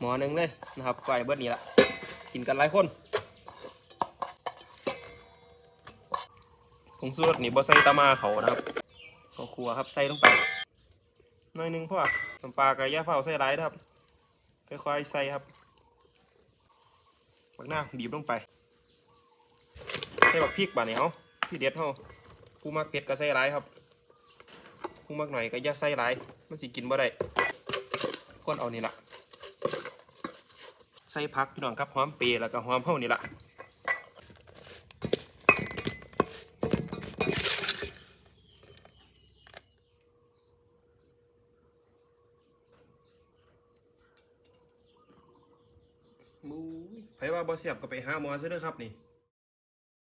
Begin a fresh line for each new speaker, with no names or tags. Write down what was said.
หมอหนึ่งเลยนะครับไก่เบิดนี้ละกินกันหลายคนผงสูรสนี่บ่ใส่ตามาเขานะครับข้าวคั่วครับใส่ลงไปหน่อยหนึงพอน้ำปลากระยาเผาใส่หลายครับค่อยๆใส่ครับบักหน้าบีบลงไปใส่บักพริกบาดนี้เฮาพี่เด็ดเฮาผู้มักเผ็ดก็ใส่หลายครับผู้มักหน่อยก็อย่าใส่หลายมันสิกินบ่ได้คนเอานี่ละ ใส่พักพี่น้องครับหอมเปรย์แล้วก็หอมเฮานี่ละมูยไผว่าบ่เสียบก็ไปหาหมอซะเด้อครับนี่